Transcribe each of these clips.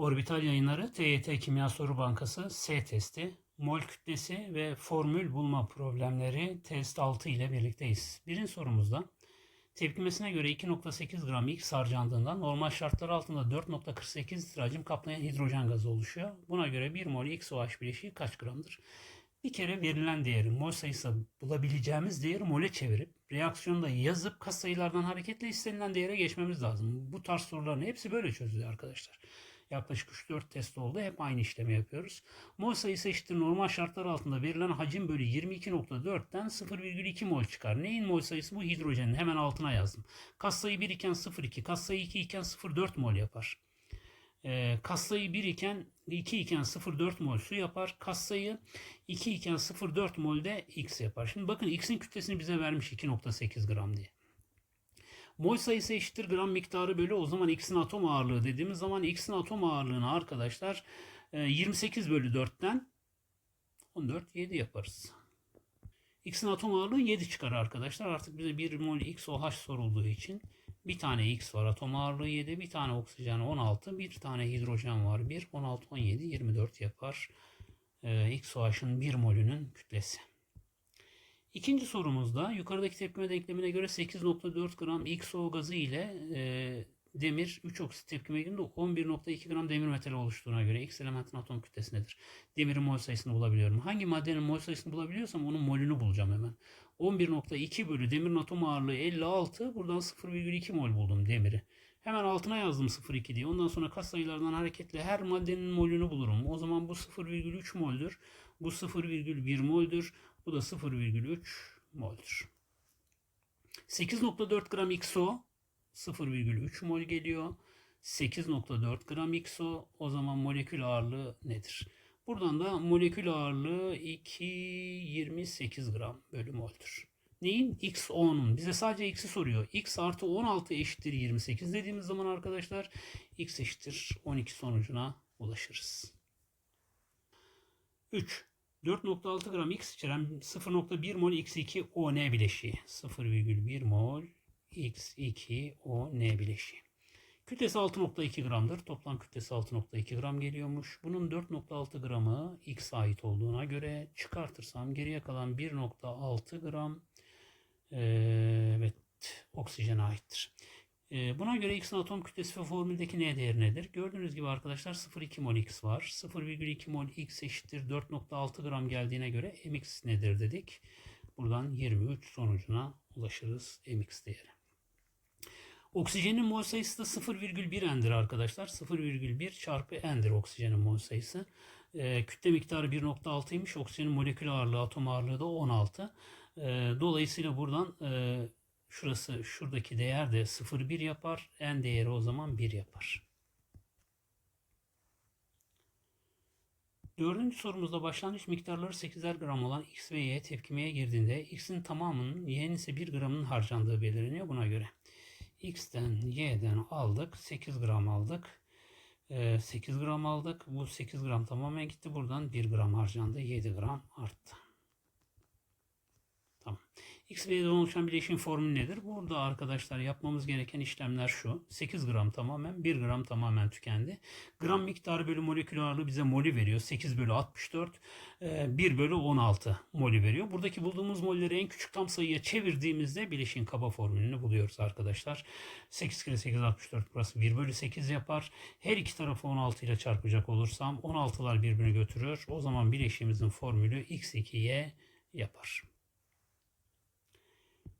Orbital yayınları TYT Kimya Soru Bankası S testi, mol kütlesi ve formül bulma problemleri test 6 ile birlikteyiz. Birinci sorumuzda tepkimesine göre 2.8 gram X harcandığından normal şartlar altında 4.48 litre hacim kaplayan hidrojen gazı oluşuyor. Buna göre 1 mol XOH bileşiği kaç gramdır? Bir kere verilen değeri mol sayısı bulabileceğimiz değeri mole çevirip reaksiyonda yazıp kas sayılardan hareketle istenilen değere geçmemiz lazım. Bu tarz soruların hepsi böyle çözülüyor arkadaşlar. Yaklaşık 3-4 test oldu. Hep aynı işlemi yapıyoruz. Mol sayısı eşittir normal şartlar altında verilen hacim bölü 22.4'ten 0,2 mol çıkar. Neyin mol sayısı? Bu hidrojenin. Hemen altına yazdım. Kas sayı 1 iken 0,2, kas sayı 2 iken 0,4 mol yapar. E, kas sayı 1 iken 2 iken 0,4 mol su yapar. Kas sayı 2 iken 0,4 mol de X yapar. Şimdi bakın X'in kütlesini bize vermiş 2.8 gram diye. Mol sayısı eşittir gram miktarı bölü o zaman X'in atom ağırlığı dediğimiz zaman X'in atom ağırlığını arkadaşlar e, 28 bölü 4'ten 14 7 yaparız. X'in atom ağırlığı 7 çıkar arkadaşlar. Artık bize 1 mol XOH sorulduğu için bir tane X var atom ağırlığı 7, bir tane oksijen 16, bir tane hidrojen var 1, 16, 17, 24 yapar. Ee, XOH'ın 1 molünün kütlesi. İkinci sorumuzda yukarıdaki tepkime denklemine göre 8.4 gram XO gazı ile e, demir 3 oksit tepkime girdiğinde 11.2 gram demir metali oluştuğuna göre X elementin atom kütlesi nedir? Demirin mol sayısını bulabiliyorum. Hangi maddenin mol sayısını bulabiliyorsam onun molünü bulacağım hemen. 11.2 bölü demirin atom ağırlığı 56. Buradan 0,2 mol buldum demiri. Hemen altına yazdım 0,2 diye. Ondan sonra kas sayılardan hareketle her maddenin molünü bulurum. O zaman bu 0,3 moldür. Bu 0,1 moldür. Bu da 0,3 moldür. 8.4 gram XO 0,3 mol geliyor. 8.4 gram XO o zaman molekül ağırlığı nedir? Buradan da molekül ağırlığı 2,28 gram bölü moldür. Neyin? XO'nun. Bize sadece X'i soruyor. X artı 16 eşittir 28 dediğimiz zaman arkadaşlar X eşittir 12 sonucuna ulaşırız. 3. 4.6 gram X içeren 0.1 mol X2 ON bileşiği. 0,1 mol X2 ON bileşiği. Kütlesi 6.2 gramdır. Toplam kütlesi 6.2 gram geliyormuş. Bunun 4.6 gramı X ait olduğuna göre çıkartırsam geriye kalan 1.6 gram e, evet oksijene aittir. E, buna göre X'in atom kütlesi ve formüldeki N değeri nedir? Gördüğünüz gibi arkadaşlar 0,2 mol X var. 0,2 mol X eşittir 4.6 gram geldiğine göre mx nedir dedik. Buradan 23 sonucuna ulaşırız mx değeri. Oksijenin mol sayısı da 0,1 n'dir arkadaşlar. 0,1 çarpı n'dir oksijenin mol sayısı. E, kütle miktarı 1.6'ymış. Oksijenin molekül ağırlığı, atom ağırlığı da 16. E, dolayısıyla buradan e, şurası şuradaki değer de 0,1 yapar. N değeri o zaman 1 yapar. Dördüncü sorumuzda başlangıç miktarları 8'er gram olan X ve Y tepkimeye girdiğinde X'in tamamının Y'nin ise 1 gramının harcandığı belirleniyor buna göre. X'ten Y'den aldık. 8 gram aldık. 8 gram aldık. Bu 8 gram tamamen gitti. Buradan 1 gram harcandı. 7 gram arttı. Tamam. X ve Y'den oluşan bileşiğin formülü nedir? Burada arkadaşlar yapmamız gereken işlemler şu. 8 gram tamamen 1 gram tamamen tükendi. Gram miktarı bölü molekül ağırlığı bize molü veriyor. 8 bölü 64. 1 bölü 16 molü veriyor. Buradaki bulduğumuz molleri en küçük tam sayıya çevirdiğimizde bileşiğin kaba formülünü buluyoruz arkadaşlar. 8 kere 8 64 burası 1 bölü 8 yapar. Her iki tarafı 16 ile çarpacak olursam 16'lar birbirini götürür. O zaman bileşiğimizin formülü x2y yapar.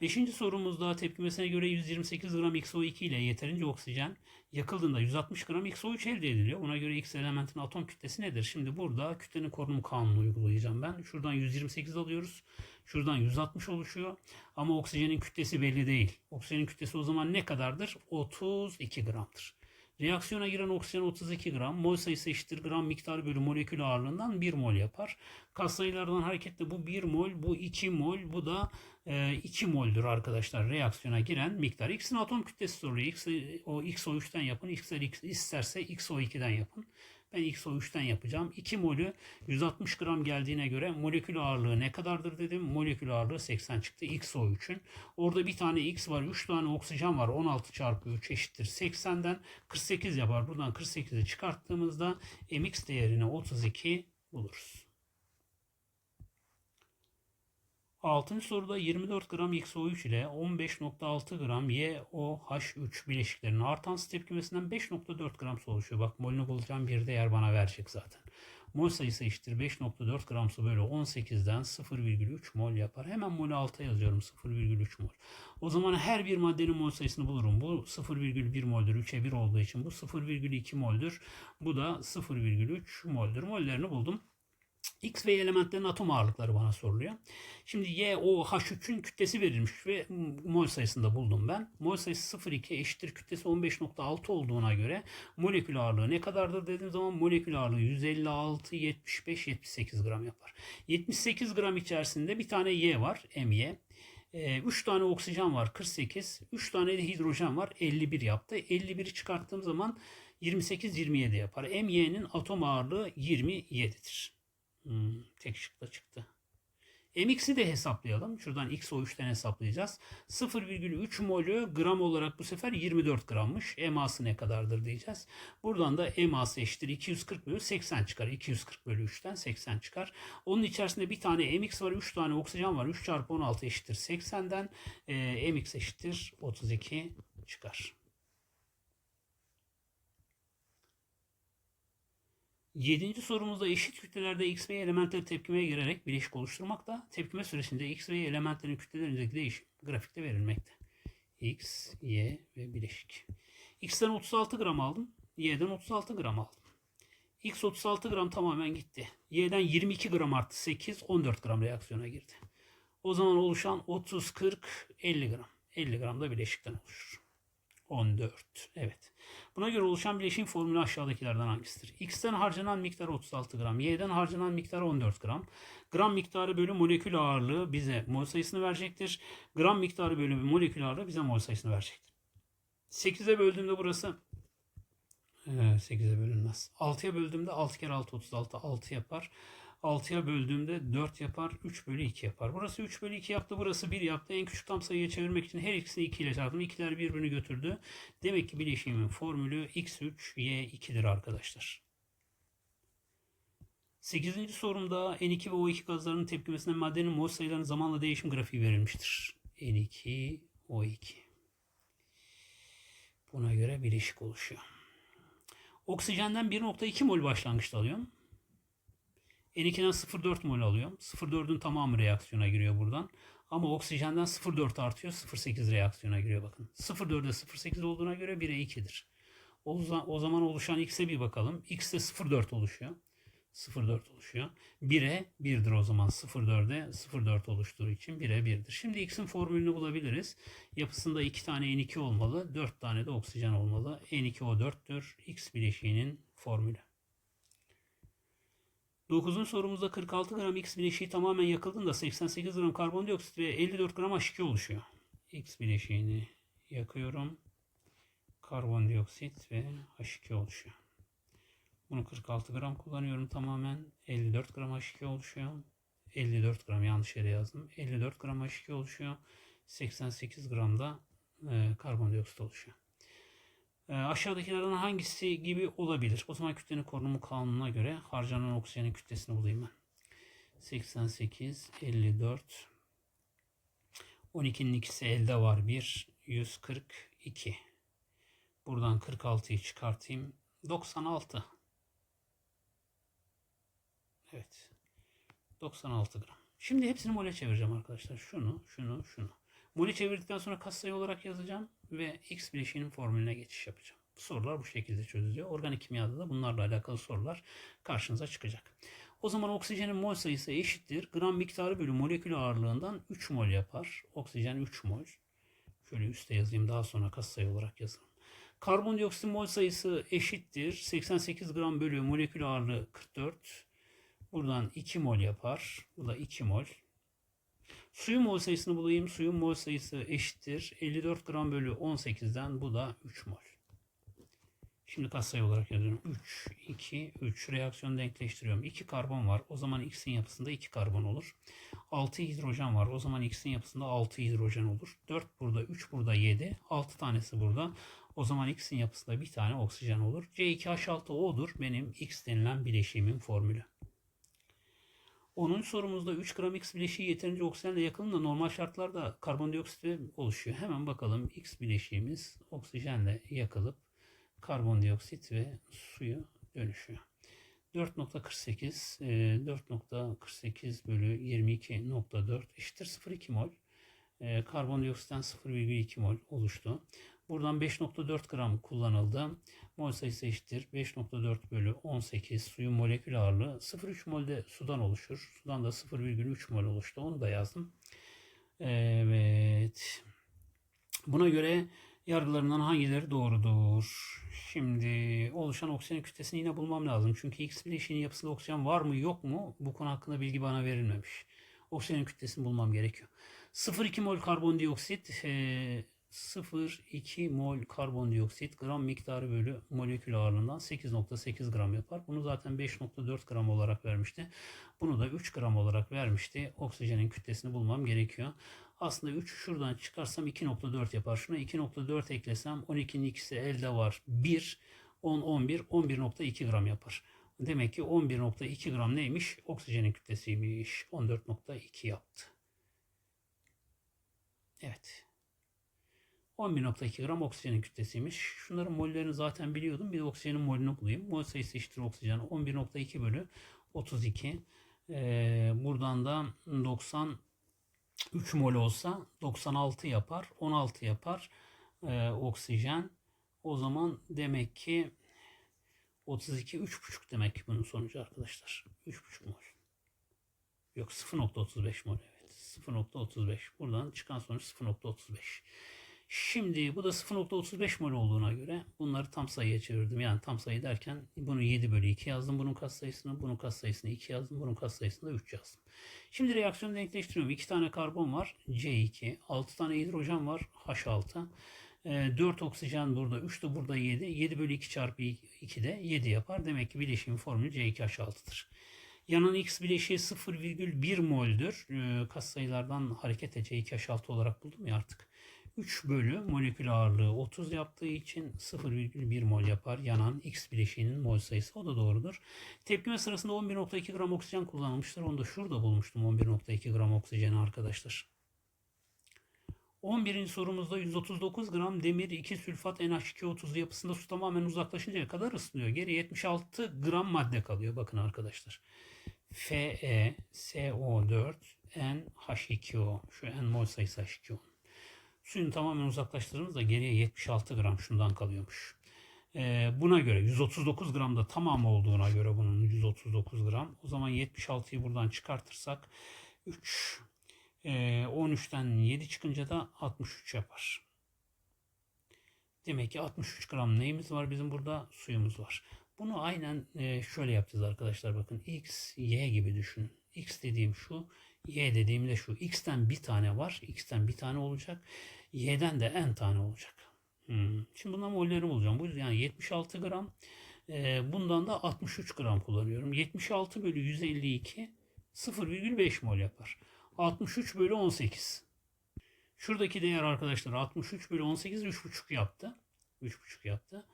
Beşinci sorumuzda tepkimesine göre 128 gram XO2 ile yeterince oksijen yakıldığında 160 gram XO3 elde ediliyor. Buna göre X elementin atom kütlesi nedir? Şimdi burada kütlenin korunum kanunu uygulayacağım ben. Şuradan 128 alıyoruz. Şuradan 160 oluşuyor. Ama oksijenin kütlesi belli değil. Oksijenin kütlesi o zaman ne kadardır? 32 gramdır. Reaksiyona giren oksijen 32 gram, mol sayısı eşittir gram miktarı bölü molekül ağırlığından 1 mol yapar. Kas sayılardan hareketle bu 1 mol, bu 2 mol, bu da e, 2 moldür arkadaşlar reaksiyona giren miktar. X'in atom kütlesi soruyor. X, o XO3'ten yapın, X, isterse XO2'den yapın. Ben XO3'ten yapacağım. 2 molü 160 gram geldiğine göre molekül ağırlığı ne kadardır dedim. Molekül ağırlığı 80 çıktı XO3'ün. Orada bir tane X var. 3 tane oksijen var. 16 çarpı 3 eşittir 80'den 48 yapar. Buradan 48'i çıkarttığımızda mx değerini 32 buluruz. Altıncı soruda 24 gram XO3 ile 15.6 gram YOH3 bileşiklerinin artan tepkimesinden 5.4 gram su oluşuyor. Bak molünü bulacağım bir değer bana verecek zaten. Mol sayısı eşittir 5.4 gram su bölü 18'den 0,3 mol yapar. Hemen molü alta yazıyorum 0,3 mol. O zaman her bir maddenin mol sayısını bulurum. Bu 0,1 moldür. 3'e 1 olduğu için bu 0,2 moldür. Bu da 0,3 moldür. Mollerini buldum. X ve Y elementlerin atom ağırlıkları bana soruluyor. Şimdi YOH3'ün kütlesi verilmiş ve mol sayısını da buldum ben. Mol sayısı 0,2 eşittir kütlesi 15.6 olduğuna göre molekül ağırlığı ne kadardır dediğim zaman molekül ağırlığı 156, 75, 78 gram yapar. 78 gram içerisinde bir tane Y var, MY. 3 tane oksijen var 48, 3 tane de hidrojen var 51 yaptı. 51'i çıkarttığım zaman 28-27 yapar. MY'nin atom ağırlığı 27'dir. Hmm, tek şıkla çıktı. MX'i de hesaplayalım. Şuradan XO3'ten hesaplayacağız. 0,3 molü gram olarak bu sefer 24 grammış. EMA'sı ne kadardır diyeceğiz. Buradan da EMA'sı eşittir 240 bölü 80 çıkar. 240 bölü 3'ten 80 çıkar. Onun içerisinde bir tane MX var, 3 tane oksijen var. 3 çarpı 16 eşittir 80'den e, MX eşittir 32 çıkar. Yedinci sorumuzda eşit kütlelerde X ve Y elementleri tepkimeye girerek bileşik oluşturmakta. Tepkime süresinde X ve Y elementlerin kütlelerindeki değişim grafikte verilmekte. X, Y ve bileşik. X'ten 36 gram aldım. Y'den 36 gram aldım. X 36 gram tamamen gitti. Y'den 22 gram artı 8, 14 gram reaksiyona girdi. O zaman oluşan 30, 40, 50 gram. 50 gram da bileşikten oluşur. 14. Evet. Buna göre oluşan bileşiğin formülü aşağıdakilerden hangisidir? X'ten harcanan miktar 36 gram. Y'den harcanan miktar 14 gram. Gram miktarı bölü molekül ağırlığı bize mol sayısını verecektir. Gram miktarı bölü molekül ağırlığı bize mol sayısını verecektir. 8'e böldüğümde burası 8'e bölünmez. 6'ya böldüğümde 6 kere 6 36 6 yapar. 6'ya böldüğümde 4 yapar. 3 bölü 2 yapar. Burası 3 bölü 2 yaptı. Burası 1 yaptı. En küçük tam sayıya çevirmek için her ikisini 2 ile çarptım. 2'ler birbirini götürdü. Demek ki bileşiğimin formülü x3 y2'dir arkadaşlar. 8. sorumda N2 ve O2 gazlarının tepkimesinde maddenin mol sayılarının zamanla değişim grafiği verilmiştir. N2, O2. Buna göre bileşik oluşuyor. Oksijenden 1.2 mol başlangıçta alıyorum. N2'den 0.4 mol alıyorum. 0.4'ün tamamı reaksiyona giriyor buradan. Ama oksijenden 0.4 artıyor. 0.8 reaksiyona giriyor bakın. 0.4'e 0.8 olduğuna göre 1'e 2'dir. O zaman, oluşan x'e bir bakalım. x'te 0.4 oluşuyor. 0.4 oluşuyor. 1'e 1'dir o zaman. 0.4'e 0.4 oluştuğu için 1'e 1'dir. Şimdi x'in formülünü bulabiliriz. Yapısında 2 tane N2 olmalı. 4 tane de oksijen olmalı. N2O4'tür. X bileşiğinin formülü. 9. sorumuzda 46 gram X bileşiği tamamen yakıldığında 88 gram karbondioksit ve 54 gram H2 oluşuyor. X bileşiğini yakıyorum. Karbondioksit ve H2 oluşuyor. Bunu 46 gram kullanıyorum tamamen. 54 gram H2 oluşuyor. 54 gram yanlış yere yazdım. 54 gram H2 oluşuyor. 88 gram da e, karbondioksit oluşuyor. E, aşağıdakilerden hangisi gibi olabilir? O zaman kütlenin korunumu kanununa göre harcanan oksijenin kütlesini bulayım ben. 88, 54, 12'nin ikisi elde var. 1, 142. Buradan 46'yı çıkartayım. 96. Evet. 96 gram. Şimdi hepsini mole çevireceğim arkadaşlar. Şunu, şunu, şunu. Mole çevirdikten sonra katsayı olarak yazacağım ve X bileşiğinin formülüne geçiş yapacağım. Sorular bu şekilde çözülüyor. Organik kimyada da bunlarla alakalı sorular karşınıza çıkacak. O zaman oksijenin mol sayısı eşittir. Gram miktarı bölü molekül ağırlığından 3 mol yapar. Oksijen 3 mol. Şöyle üstte yazayım daha sonra katsayı olarak yazalım. Karbondioksit mol sayısı eşittir. 88 gram bölü molekül ağırlığı 44. Buradan 2 mol yapar. Bu da 2 mol. Suyun mol sayısını bulayım. Suyun mol sayısı eşittir. 54 gram bölü 18'den bu da 3 mol. Şimdi katsayı olarak yazıyorum. 3, 2, 3 reaksiyon denkleştiriyorum. 2 karbon var. O zaman X'in yapısında 2 karbon olur. 6 hidrojen var. O zaman X'in yapısında 6 hidrojen olur. 4 burada, 3 burada, 7. 6 tanesi burada. O zaman X'in yapısında bir tane oksijen olur. C2H6O'dur benim X denilen bileşiğimin formülü. 10. sorumuzda 3 gram X bileşiği yeterince oksijenle yakılınca normal şartlarda karbondioksit oluşuyor. Hemen bakalım X bileşiğimiz oksijenle yakılıp karbondioksit ve suyu dönüşüyor. 4.48 e, 4.48 bölü 22.4 eşittir 0,2 mol. E, Karbondioksitten 0,2 mol oluştu. Buradan 5.4 gram kullanıldı. Mol sayısı eşittir. 5.4 bölü 18 suyun molekül ağırlığı 0,3 molde sudan oluşur. Sudan da 0,3 mol oluştu. Onu da yazdım. Evet. Buna göre yargılarından hangileri doğrudur? Şimdi oluşan oksijen kütlesini yine bulmam lazım. Çünkü X bileşiğinin yapısında oksijen var mı yok mu? Bu konu hakkında bilgi bana verilmemiş. Oksijenin kütlesini bulmam gerekiyor. 0,2 mol karbondioksit, 0,2 mol karbondioksit gram miktarı bölü molekül ağırlığından 8.8 gram yapar. Bunu zaten 5.4 gram olarak vermişti. Bunu da 3 gram olarak vermişti. Oksijenin kütlesini bulmam gerekiyor. Aslında 3 şuradan çıkarsam 2.4 yapar. Şuna 2.4 eklesem 12'nin ikisi elde var. 1, 10, 11, 11.2 gram yapar. Demek ki 11.2 gram neymiş? Oksijenin kütlesiymiş. 14.2 yaptı. Evet. 11.2 gram oksijenin kütlesiymiş. Şunların mollerini zaten biliyordum. Bir de oksijenin molünü bulayım. Mol sayısı eşittir oksijen. 11.2 bölü 32. Ee, buradan da 90 3 mol olsa 96 yapar. 16 yapar ee, oksijen. O zaman demek ki 32 3,5 demek ki bunun sonucu arkadaşlar. 3,5 mol. Yok 0.35 mol evet. 0.35. Buradan çıkan sonuç 0.35. Şimdi bu da 0.35 mol olduğuna göre bunları tam sayıya çevirdim. Yani tam sayı derken bunu 7 bölü 2 yazdım bunun katsayısını. Bunun katsayısını 2 yazdım. Bunun katsayısını da 3 yazdım. Şimdi reaksiyonu denkleştiriyorum. 2 tane karbon var. C2. 6 tane hidrojen var. H6. 4 oksijen burada. 3 de burada 7. 7 bölü 2 çarpı 2 de 7 yapar. Demek ki bileşiğin formülü C2H6'dır. Yanan X bileşiği 0,1 moldür. E, katsayılardan hareketle C2H6 olarak buldum ya artık. 3 bölü molekül ağırlığı 30 yaptığı için 0,1 mol yapar yanan X bileşiğinin mol sayısı. O da doğrudur. Tepkime sırasında 11.2 gram oksijen kullanılmıştır. Onu da şurada bulmuştum 11.2 gram oksijeni arkadaşlar. 11. sorumuzda 139 gram demir 2 sülfat NH230 yapısında su tamamen uzaklaşıncaya kadar ısınıyor. Geri 76 gram madde kalıyor. Bakın arkadaşlar. Fe, SO4, NH2O. Şu N mol sayısı H2O. Suyun tamamen uzaklaştırdığımızda geriye 76 gram şundan kalıyormuş. Ee, buna göre 139 gram da tamam olduğuna göre bunun 139 gram. O zaman 76'yı buradan çıkartırsak 3 e, 13'ten 7 çıkınca da 63 yapar. Demek ki 63 gram neyimiz var bizim burada? Suyumuz var. Bunu aynen e, şöyle yapacağız arkadaşlar bakın. X, Y gibi düşünün. X dediğim şu, Y dediğim de şu. X'ten bir tane var. X'ten bir tane olacak. Y'den de n tane olacak. Hmm. Şimdi bundan molleri bulacağım. Bu yani 76 gram. E, bundan da 63 gram kullanıyorum. 76 bölü 152 0,5 mol yapar. 63 bölü 18. Şuradaki değer arkadaşlar 63 bölü 18 3,5 yaptı. 3,5 yaptı.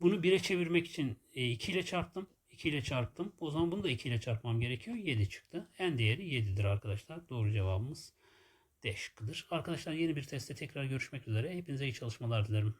Bunu 1'e çevirmek için 2 ile çarptım. 2 ile çarptım. O zaman bunu da 2 ile çarpmam gerekiyor. 7 çıktı. En değeri 7'dir arkadaşlar. Doğru cevabımız D şıkkıdır. Arkadaşlar yeni bir testte tekrar görüşmek üzere. Hepinize iyi çalışmalar dilerim.